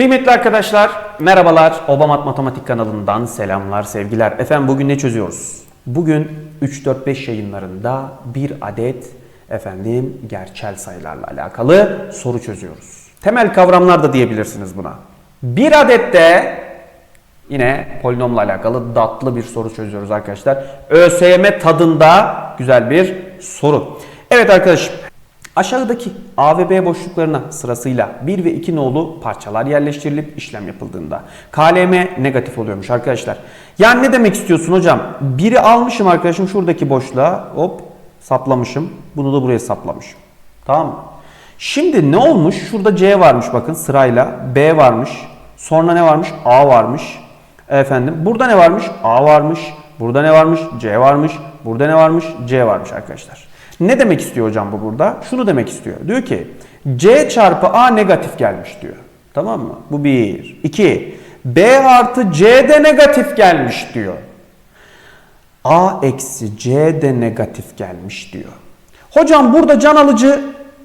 Kıymetli arkadaşlar, merhabalar. Obamat Matematik kanalından selamlar, sevgiler. Efendim bugün ne çözüyoruz? Bugün 3-4-5 yayınlarında bir adet efendim gerçel sayılarla alakalı soru çözüyoruz. Temel kavramlar da diyebilirsiniz buna. Bir adet de yine polinomla alakalı datlı bir soru çözüyoruz arkadaşlar. ÖSYM tadında güzel bir soru. Evet arkadaşım Aşağıdaki A ve B boşluklarına sırasıyla 1 ve 2 nolu parçalar yerleştirilip işlem yapıldığında KLM negatif oluyormuş arkadaşlar. Yani ne demek istiyorsun hocam? Biri almışım arkadaşım şuradaki boşluğa hop saplamışım. Bunu da buraya saplamışım. Tamam mı? Şimdi ne olmuş? Şurada C varmış bakın sırayla. B varmış. Sonra ne varmış? A varmış. Efendim burada ne varmış? A varmış. Burada ne varmış? C varmış. Burada ne varmış? C varmış arkadaşlar. Ne demek istiyor hocam bu burada? Şunu demek istiyor. Diyor ki C çarpı A negatif gelmiş diyor. Tamam mı? Bu bir. İki. B artı C de negatif gelmiş diyor. A eksi C de negatif gelmiş diyor. Hocam burada can alıcı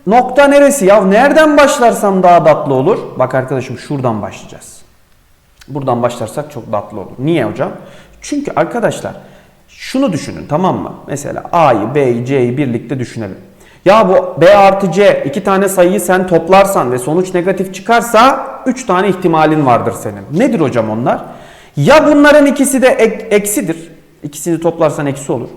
nokta neresi ya? Nereden başlarsam daha tatlı olur? Bak arkadaşım şuradan başlayacağız. Buradan başlarsak çok tatlı olur. Niye hocam? Çünkü arkadaşlar şunu düşünün tamam mı? Mesela A'yı, B'yi, C'yi birlikte düşünelim. Ya bu B artı C iki tane sayıyı sen toplarsan ve sonuç negatif çıkarsa 3 tane ihtimalin vardır senin. Nedir hocam onlar? Ya bunların ikisi de ek- eksidir. İkisini toplarsan eksi olur.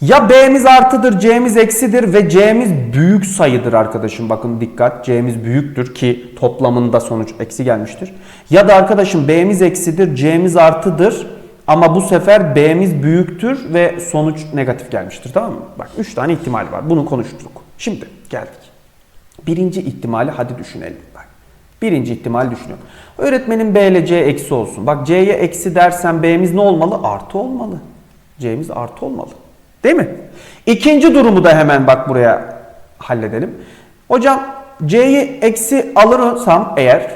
Ya B'miz artıdır, C'miz eksidir ve C'miz büyük sayıdır arkadaşım. Bakın dikkat C'miz büyüktür ki toplamında sonuç eksi gelmiştir. Ya da arkadaşım B'miz eksidir, C'miz artıdır ama bu sefer B'miz büyüktür ve sonuç negatif gelmiştir tamam mı? Bak 3 tane ihtimal var. Bunu konuştuk. Şimdi geldik. Birinci ihtimali hadi düşünelim. Bak. Birinci ihtimal düşünüyorum. Öğretmenim B ile C eksi olsun. Bak C'ye eksi dersen B'miz ne olmalı? Artı olmalı. C'miz artı olmalı. Değil mi? İkinci durumu da hemen bak buraya halledelim. Hocam C'yi eksi alırsam eğer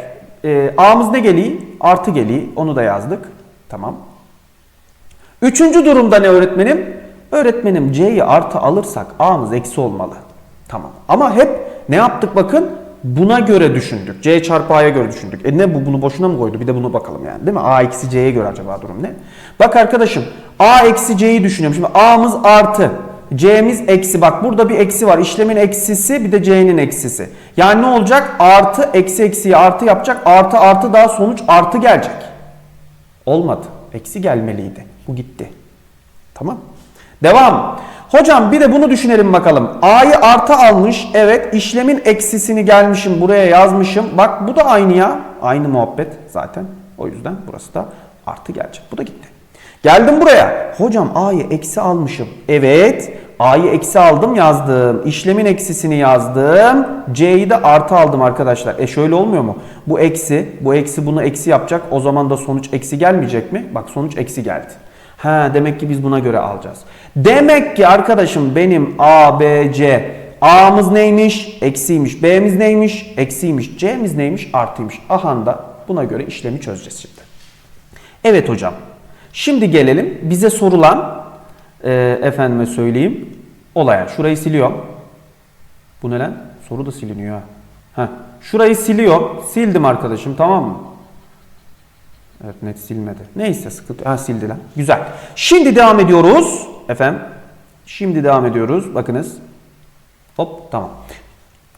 e, A'mız ne geliyor? Artı geliyor. Onu da yazdık. Tamam. Üçüncü durumda ne öğretmenim? Öğretmenim C'yi artı alırsak A'mız eksi olmalı. Tamam. Ama hep ne yaptık bakın? Buna göre düşündük. C çarpı A'ya göre düşündük. E ne bu bunu boşuna mı koydu? Bir de bunu bakalım yani. Değil mi? A eksi C'ye göre acaba durum ne? Bak arkadaşım A eksi C'yi düşünüyorum. Şimdi A'mız artı. C'miz eksi. Bak burada bir eksi var. İşlemin eksisi bir de C'nin eksisi. Yani ne olacak? Artı eksi eksiyi artı yapacak. Artı artı daha sonuç artı gelecek. Olmadı. Eksi gelmeliydi. Bu gitti. Tamam. Devam. Hocam bir de bunu düşünelim bakalım. A'yı artı almış. Evet işlemin eksisini gelmişim buraya yazmışım. Bak bu da aynı ya. Aynı muhabbet zaten. O yüzden burası da artı gelecek. Bu da gitti. Geldim buraya. Hocam A'yı eksi almışım. Evet. A'yı eksi aldım yazdım. İşlemin eksisini yazdım. C'yi de artı aldım arkadaşlar. E şöyle olmuyor mu? Bu eksi, bu eksi bunu eksi yapacak. O zaman da sonuç eksi gelmeyecek mi? Bak sonuç eksi geldi. Ha demek ki biz buna göre alacağız. Demek ki arkadaşım benim A, B, C A'mız neymiş? Eksiymiş. B'miz neymiş? Eksiymiş. C'miz neymiş? Artıymış. Aha da buna göre işlemi çözeceğiz şimdi. Evet hocam. Şimdi gelelim bize sorulan e, efendime söyleyeyim olaya. Şurayı siliyorum. Bu ne lan? Soru da siliniyor ha. Heh. Şurayı siliyor. Sildim arkadaşım tamam mı? Evet net silmedi. Neyse sıkıntı. Ha sildi lan. Güzel. Şimdi devam ediyoruz. Efendim. Şimdi devam ediyoruz. Bakınız. Hop tamam.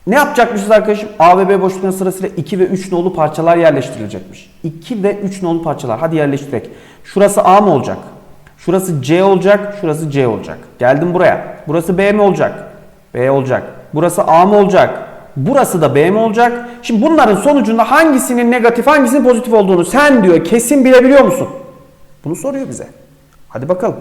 Ne yapacakmışız arkadaşım? A ve B boşluklarının sırasıyla 2 ve 3 nolu parçalar yerleştirilecekmiş. 2 ve 3 nolu parçalar. Hadi yerleştirek. Şurası A mı olacak? Şurası C olacak. Şurası C olacak. Geldim buraya. Burası B mi olacak? B olacak. Burası A mı olacak? Burası da B mi olacak? Şimdi bunların sonucunda hangisinin negatif hangisinin pozitif olduğunu sen diyor kesin bilebiliyor musun? Bunu soruyor bize. Hadi bakalım.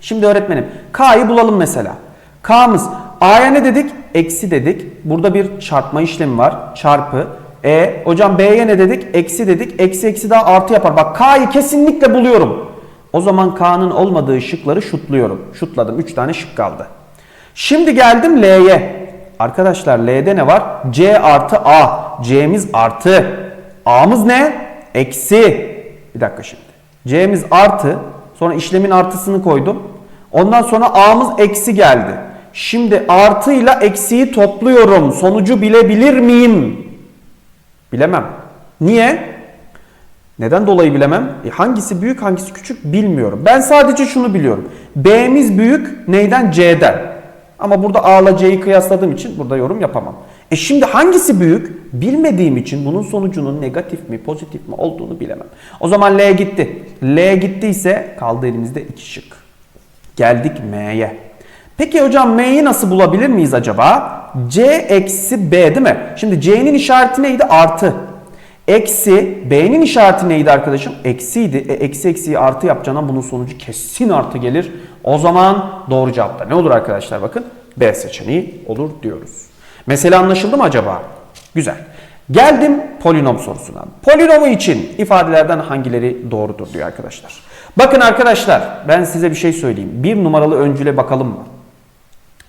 Şimdi öğretmenim K'yı bulalım mesela. K'mız A'ya ne dedik? Eksi dedik. Burada bir çarpma işlemi var. Çarpı. E hocam B'ye ne dedik? Eksi dedik. Eksi eksi daha artı yapar. Bak K'yı kesinlikle buluyorum. O zaman K'nın olmadığı şıkları şutluyorum. Şutladım. 3 tane şık kaldı. Şimdi geldim L'ye. Arkadaşlar L'de ne var? C artı A. C'miz artı. A'mız ne? Eksi. Bir dakika şimdi. C'miz artı. Sonra işlemin artısını koydum. Ondan sonra A'mız eksi geldi. Şimdi artıyla eksiyi topluyorum. Sonucu bilebilir miyim? Bilemem. Niye? Neden dolayı bilemem? E, hangisi büyük hangisi küçük bilmiyorum. Ben sadece şunu biliyorum. B'miz büyük neyden? C'den. Ama burada A ile C'yi kıyasladığım için burada yorum yapamam. E şimdi hangisi büyük? Bilmediğim için bunun sonucunun negatif mi pozitif mi olduğunu bilemem. O zaman L gitti. L gittiyse kaldı elimizde iki şık. Geldik M'ye. Peki hocam M'yi nasıl bulabilir miyiz acaba? C eksi B değil mi? Şimdi C'nin işareti neydi? Artı. Eksi B'nin işareti neydi arkadaşım? Eksiydi. E, eksi eksiyi artı yapacağına bunun sonucu kesin artı gelir. O zaman doğru cevap da ne olur arkadaşlar bakın? B seçeneği olur diyoruz. Mesele anlaşıldı mı acaba? Güzel. Geldim polinom sorusuna. Polinomu için ifadelerden hangileri doğrudur diyor arkadaşlar. Bakın arkadaşlar ben size bir şey söyleyeyim. Bir numaralı öncüle bakalım mı?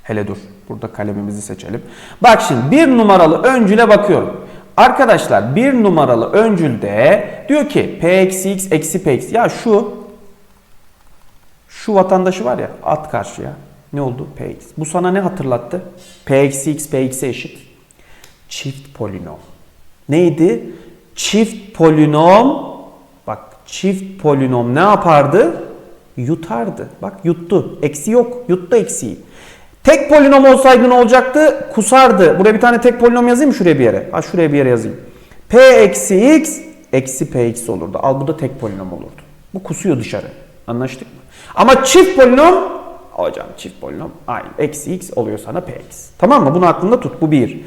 Hele dur. Burada kalemimizi seçelim. Bak şimdi bir numaralı öncüle bakıyorum. Arkadaşlar bir numaralı öncülde diyor ki p eksi x eksi p eksi. Ya şu şu vatandaşı var ya at karşıya. Ne oldu? Px. Bu sana ne hatırlattı? P eksi x p x'e eşit. Çift polinom. Neydi? Çift polinom. Bak çift polinom ne yapardı? Yutardı. Bak yuttu. Eksi yok. Yuttu eksiği. Tek polinom olsaydı ne olacaktı? Kusardı. Buraya bir tane tek polinom yazayım şuraya bir yere? Ha şuraya bir yere yazayım. P eksi x eksi px olurdu. Al bu da tek polinom olurdu. Bu kusuyor dışarı. Anlaştık mı? Ama çift polinom hocam çift polinom aynı. Eksi x oluyor sana px. Tamam mı? Bunu aklında tut. Bu bir.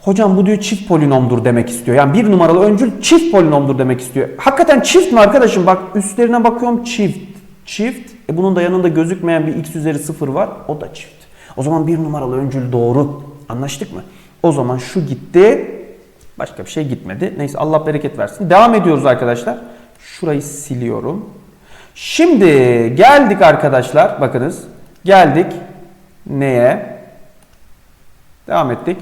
Hocam bu diyor çift polinomdur demek istiyor. Yani bir numaralı öncül çift polinomdur demek istiyor. Hakikaten çift mi arkadaşım? Bak üstlerine bakıyorum çift. Çift. E bunun da yanında gözükmeyen bir x üzeri sıfır var. O da çift. O zaman bir numaralı öncül doğru. Anlaştık mı? O zaman şu gitti. Başka bir şey gitmedi. Neyse Allah bereket versin. Devam ediyoruz arkadaşlar. Şurayı siliyorum. Şimdi geldik arkadaşlar. Bakınız. Geldik. Neye? Devam ettik.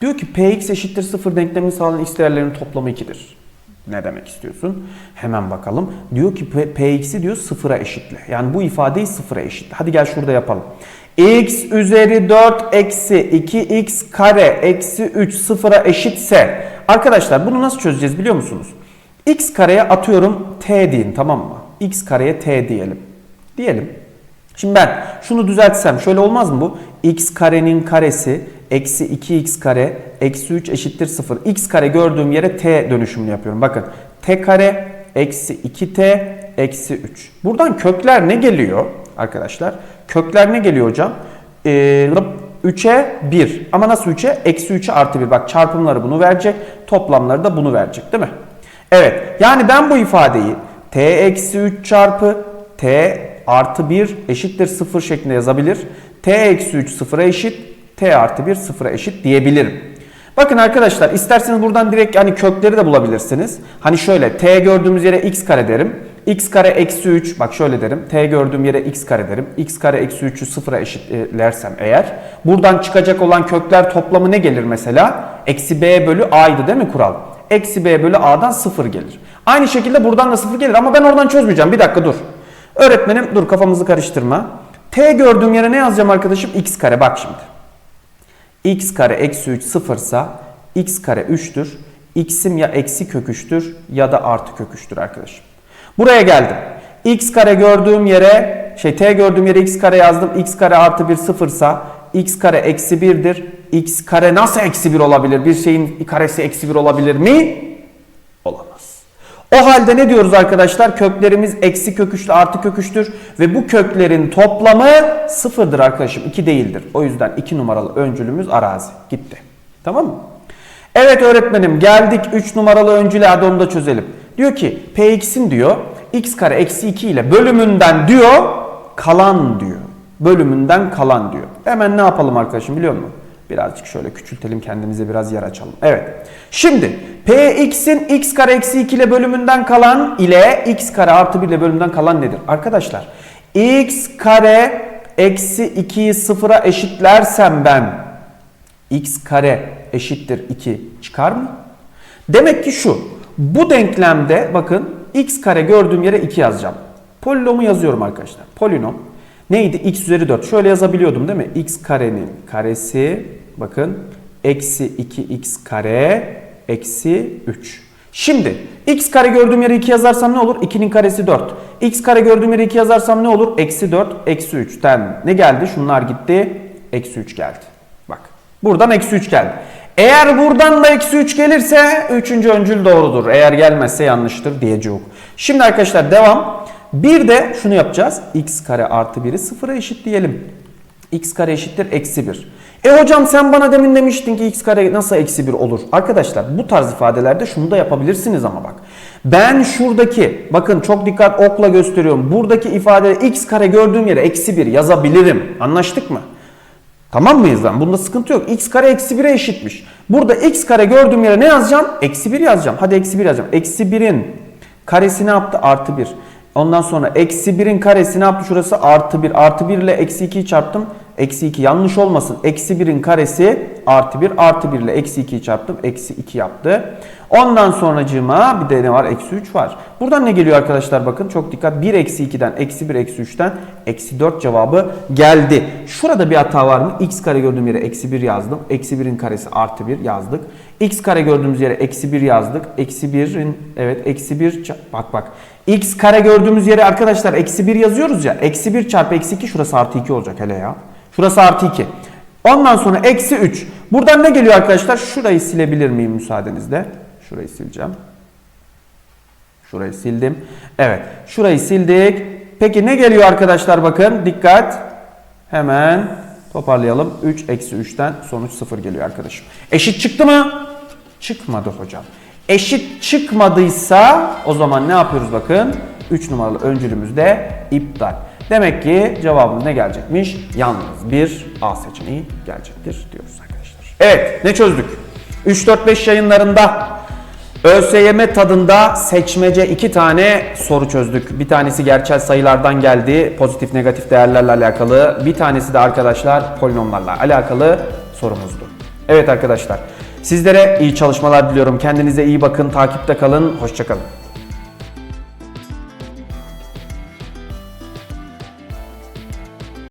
Diyor ki Px eşittir 0 denklemini sağlayan x değerlerinin toplamı 2'dir. Ne demek istiyorsun? Hemen bakalım. Diyor ki Px'i diyor sıfıra eşitle. Yani bu ifadeyi sıfıra eşitle. Hadi gel şurada yapalım x üzeri 4 eksi 2x kare eksi 3 sıfıra eşitse arkadaşlar bunu nasıl çözeceğiz biliyor musunuz? x kareye atıyorum t deyin tamam mı? x kareye t diyelim. Diyelim. Şimdi ben şunu düzeltsem şöyle olmaz mı bu? x karenin karesi eksi 2x kare eksi 3 eşittir 0. x kare gördüğüm yere t dönüşümünü yapıyorum. Bakın t kare eksi 2t eksi 3. Buradan kökler ne geliyor arkadaşlar? Kökler ne geliyor hocam? Ee, 3'e 1. Ama nasıl 3'e? Eksi 3'e artı 1. Bak çarpımları bunu verecek. Toplamları da bunu verecek değil mi? Evet. Yani ben bu ifadeyi t eksi 3 çarpı t artı 1 eşittir 0 şeklinde yazabilir. t eksi 3 sıfıra eşit. t artı 1 sıfıra eşit diyebilirim. Bakın arkadaşlar isterseniz buradan direkt hani kökleri de bulabilirsiniz. Hani şöyle t gördüğümüz yere x kare derim x kare eksi 3 bak şöyle derim. T gördüğüm yere x kare derim. x kare eksi 3'ü sıfıra eşitlersem eğer. Buradan çıkacak olan kökler toplamı ne gelir mesela? Eksi b bölü a'ydı değil mi kural? Eksi b bölü a'dan sıfır gelir. Aynı şekilde buradan da sıfır gelir ama ben oradan çözmeyeceğim. Bir dakika dur. Öğretmenim dur kafamızı karıştırma. T gördüğüm yere ne yazacağım arkadaşım? x kare bak şimdi. x kare eksi 3 sıfırsa x kare 3'tür. x'im ya eksi kök 3'tür ya da artı kök 3'tür arkadaşım. Buraya geldim. x kare gördüğüm yere şey t gördüğüm yere x kare yazdım. x kare artı 1 sıfırsa x kare eksi 1'dir. x kare nasıl eksi 1 olabilir? Bir şeyin karesi eksi 1 olabilir mi? Olamaz. O halde ne diyoruz arkadaşlar? Köklerimiz eksi köküçlü artı köküçtür. Ve bu köklerin toplamı sıfırdır arkadaşım. 2 değildir. O yüzden 2 numaralı öncülümüz arazi. Gitti. Tamam mı? Evet öğretmenim geldik 3 numaralı öncüle hadi da çözelim. Diyor ki px'in diyor x kare eksi 2 ile bölümünden diyor kalan diyor. Bölümünden kalan diyor. Hemen ne yapalım arkadaşım biliyor musun? Birazcık şöyle küçültelim kendimize biraz yer açalım. Evet. Şimdi px'in x kare eksi 2 ile bölümünden kalan ile x kare artı 1 ile bölümünden kalan nedir? Arkadaşlar x kare eksi 2'yi sıfıra eşitlersem ben x kare eşittir 2 çıkar mı? Demek ki şu bu denklemde bakın x kare gördüğüm yere 2 yazacağım. Polinomu yazıyorum arkadaşlar. Polinom neydi? x üzeri 4. Şöyle yazabiliyordum değil mi? x karenin karesi bakın eksi 2x kare eksi 3. Şimdi x kare gördüğüm yere 2 yazarsam ne olur? 2'nin karesi 4. x kare gördüğüm yere 2 yazarsam ne olur? Eksi 4, eksi 3'ten ne geldi? Şunlar gitti. Eksi 3 geldi. Bak buradan eksi 3 geldi. Eğer buradan da eksi 3 gelirse 3. öncül doğrudur. Eğer gelmezse yanlıştır diyeceğim. Şimdi arkadaşlar devam. Bir de şunu yapacağız. x kare artı 1'i sıfıra eşitleyelim. x kare eşittir eksi 1. E hocam sen bana demin demiştin ki x kare nasıl eksi 1 olur? Arkadaşlar bu tarz ifadelerde şunu da yapabilirsiniz ama bak. Ben şuradaki bakın çok dikkat okla gösteriyorum. Buradaki ifadede x kare gördüğüm yere eksi 1 yazabilirim. Anlaştık mı? Tamam mıyız lan? Bunda sıkıntı yok. x kare eksi 1'e eşitmiş. Burada x kare gördüğüm yere ne yazacağım? Eksi 1 yazacağım. Hadi eksi 1 yazacağım. Eksi 1'in karesi ne yaptı? Artı 1. Ondan sonra eksi 1'in karesi ne yaptı? Şurası artı 1. Artı 1 ile eksi 2'yi çarptım. Eksi 2 yanlış olmasın. Eksi 1'in karesi artı 1. Artı 1 ile eksi 2'yi çarptım. Eksi 2 yaptı. Ondan sonracığıma bir de ne var? Eksi 3 var. Buradan ne geliyor arkadaşlar? Bakın çok dikkat. 1 eksi 2'den eksi 1 eksi 3'ten eksi 4 cevabı geldi. Şurada bir hata var mı? x kare gördüğüm yere eksi 1 yazdım. Eksi 1'in karesi artı 1 yazdık. x kare gördüğümüz yere eksi 1 yazdık. Eksi 1'in evet eksi 1 ça- bak bak. x kare gördüğümüz yere arkadaşlar eksi 1 yazıyoruz ya. Eksi 1 çarpı eksi 2 şurası artı 2 olacak hele ya. Şurası artı 2. Ondan sonra eksi 3. Buradan ne geliyor arkadaşlar? Şurayı silebilir miyim müsaadenizle? Şurayı sileceğim. Şurayı sildim. Evet. Şurayı sildik. Peki ne geliyor arkadaşlar bakın. Dikkat. Hemen toparlayalım. 3 eksi 3'ten sonuç 0 geliyor arkadaşım. Eşit çıktı mı? Çıkmadı hocam. Eşit çıkmadıysa o zaman ne yapıyoruz bakın. 3 numaralı öncülümüz de iptal. Demek ki cevabımız ne gelecekmiş? Yalnız bir A seçeneği gelecektir diyoruz arkadaşlar. Evet ne çözdük? 3-4-5 yayınlarında ÖSYM tadında seçmece iki tane soru çözdük. Bir tanesi gerçel sayılardan geldi. Pozitif negatif değerlerle alakalı. Bir tanesi de arkadaşlar polinomlarla alakalı sorumuzdu. Evet arkadaşlar sizlere iyi çalışmalar diliyorum. Kendinize iyi bakın. Takipte kalın. Hoşçakalın.